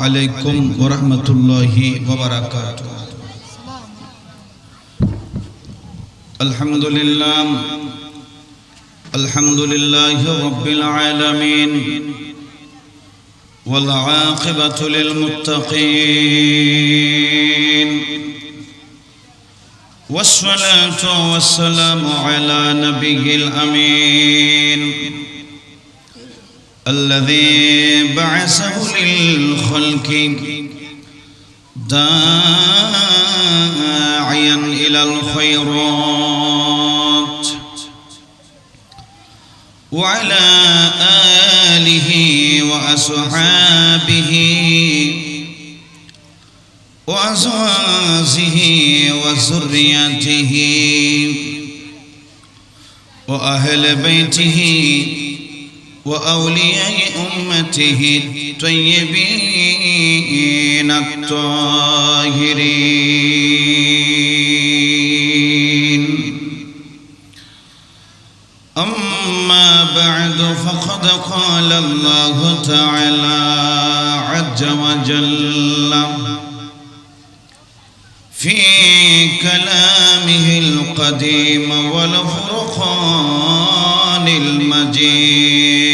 عليكم ورحمة الله وبركاته الحمد لله الحمد لله رب العالمين والعاقبة للمتقين والصلاة والسلام على نبي الأمين الذي بعثه للخلق داعيا إلى الخيرات وعلى آله وأصحابه وأزواجه وذريته وأهل بيته وأولياء أمته الطيبين الطاهرين. أما بعد فقد قال الله تعالى عز وجل في كلامه القديم والفرقان المجيد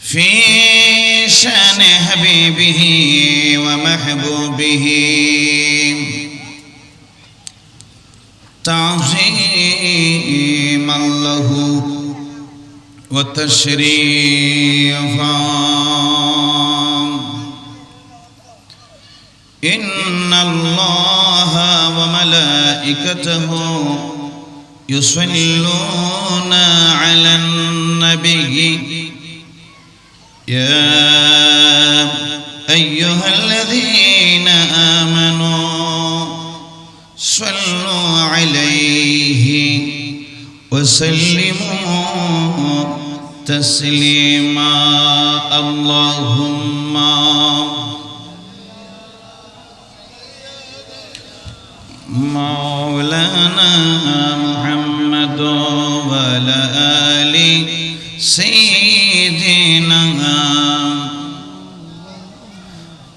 في شان حبيبه ومحبوبه. تعظيما له وتشريفا. إن الله وملائكته يصلون على النبي. يا آمنوا صلوا عليه وسلموا تسليما. اللهم مولانا محمد وعلى آل سيدنا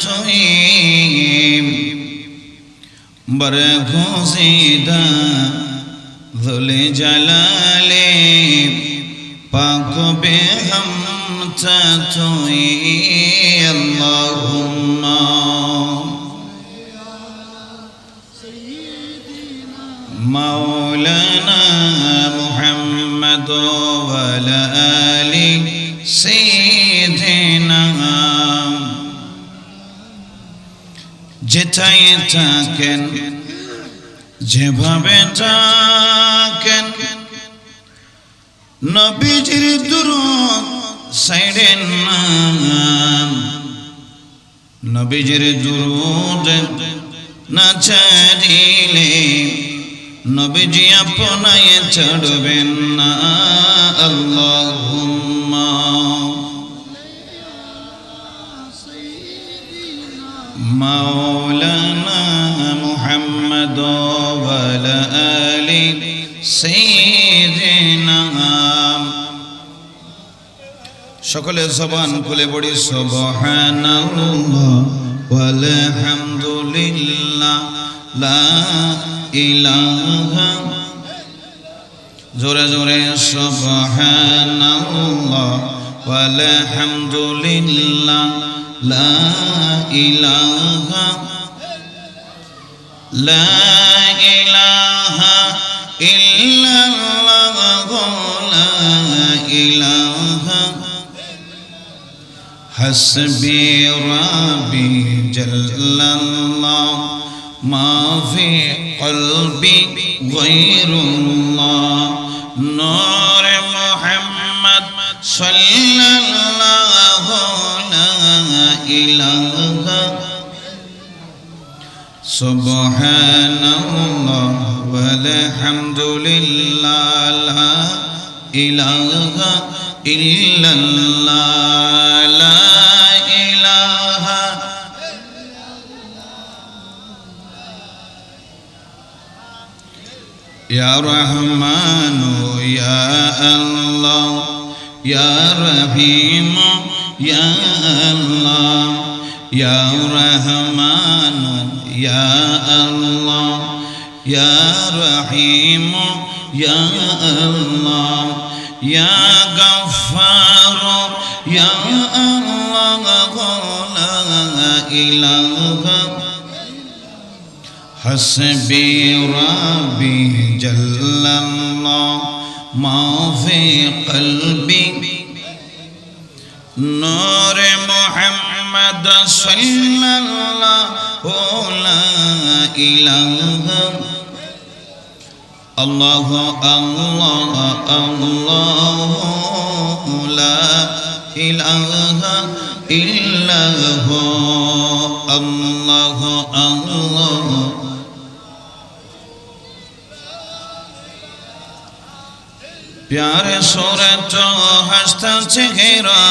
تهيم برغو زيدا ذل جلالی پاک بے ہم اللهم. مولانا محمد ولا آل سيدنا محمد যেটাই থাকেন, যেভাবে থাকেন। নবীজির দুরুদ সাইডেন নাম নবীজির দুরুদ না ছাড়িলে নবীজি আপনায় ছাড়বেন না। আল্লাহুম্মা। মাওলানা মুহাম্মদ ওয়ালা আলি সাইয়্যিদিনা সকলে জবান খুলে পড়ি, সুবহানাল্লাহ ওয়ালহামদুলিল্লাহ, লা ইলাহা জোরে জোরে, সুবহানাল্লাহ ওয়ালহামদুলিল্লাহ। لا إله لا إله إلا الله لا إله حسبي ربي جل الله ما في قلبي غير الله نور سبحان الله والحمد لله لا إله إلا الله لا إله يا رحمن يا الله يا رحيم يا الله يا رحمن يا الله يا رحيم يا الله يا غفار يا الله لا إله. حسبي ربي جل الله ما في قلبي. نور محمد صلى الله إله الله الله الله لا إله إلا هو الله الله प्यारे सूरत हस्त चेहरा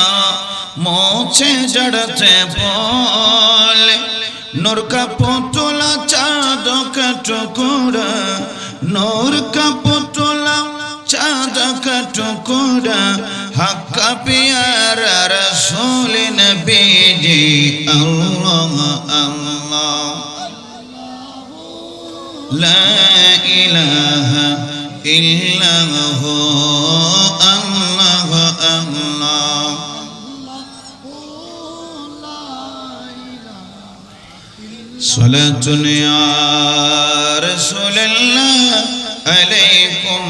मोचे जड़ते बोल নরকা পতলা চাঁদ কাটকোরা নরকা পতলা চাঁদ কাটকোরা হাক্কা পিয়ারা রসুল নবীজি আল্লাহ আল্লাহ। লা ইলাহা ইল্লাহু আল্লাহ আল্লাহ। صلاة يا رسول الله عليكم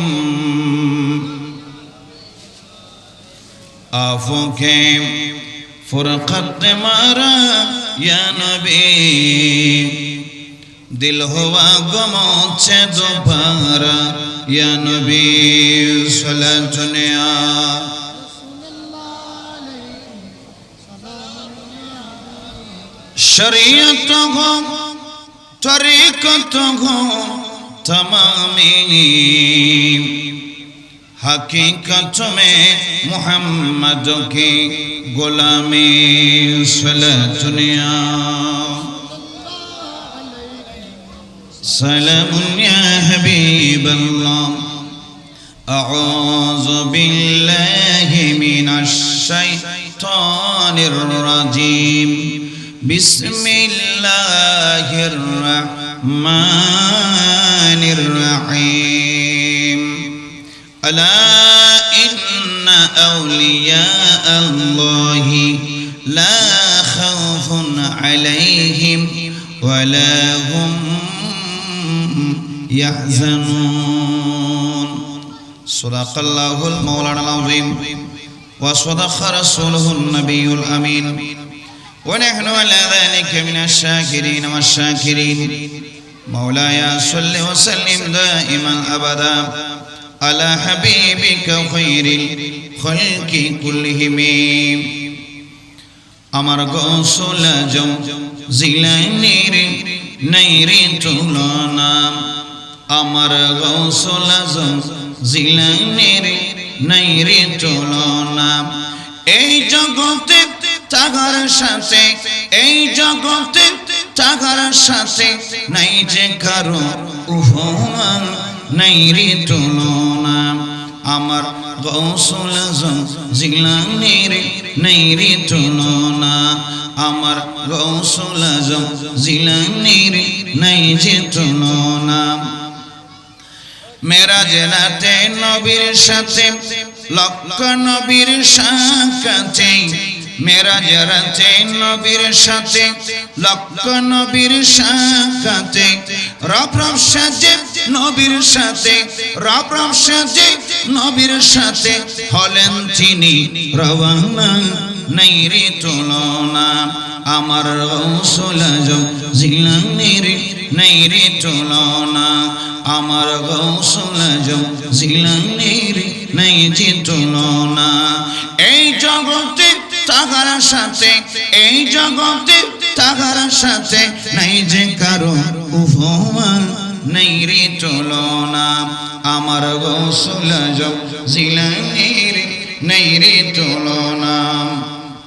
آفوك فرقت مارا يا نبي দিল হওয়া গমছে দোপারা ইয়া নবী সালাম জুনিয়া শরীয়ত গো তরিকত গো তমামি حقیقت میں محمد کی غلامی صلی دنیا سلام یا حبیب اللہ اعوذ باللہ من الشیطان الرجیم بسم الله الرحمن الرحيم ألا إن أولياء الله لا خوف عليهم ولا هم يحزنون صدق الله المولانا العظيم وصدق رسوله النبي الأمين ونحن على ذلك من الشاكرين والشاكرين مولاي صل وسلم دائما أبدا على حبيبك خير الخلق كلهم আমার গোসল জম জিলানির নৈরি তুলনা আমার গোসল জম জিলানির নৈরি তুলনা এই জগতে তাগার সাথে, এই জগতে তাগার সাথে নাই যে কারও উপমান নৈরি তুলনা। আমার গৌসুল জিলানির নৈরি তুলনা। আমার গৌসুল জিলানির নাই যে তুলনা। মেরা জেলাতে নবীর সাথে, লক্ষ নবীর সাক্ষাতে মেরা জেরাতে নবীর সাথে, লক্ষ নবীর রব সাজে নবীর সাথে, রব সাজে নবীর সাথে হলেন নাই রে তুলনা, আমার রসুল জিলানির, নাই রে তুলনা, আমার গৌসল জিলানির, নাই যে তুলনা। এই জগতে তাহার সাথে, এই জগতে তাহার সাথে নাই যে কারও উপমান, নেই রে তুলনা। আমার গোসল জিলানির, নেই রে তুলনা।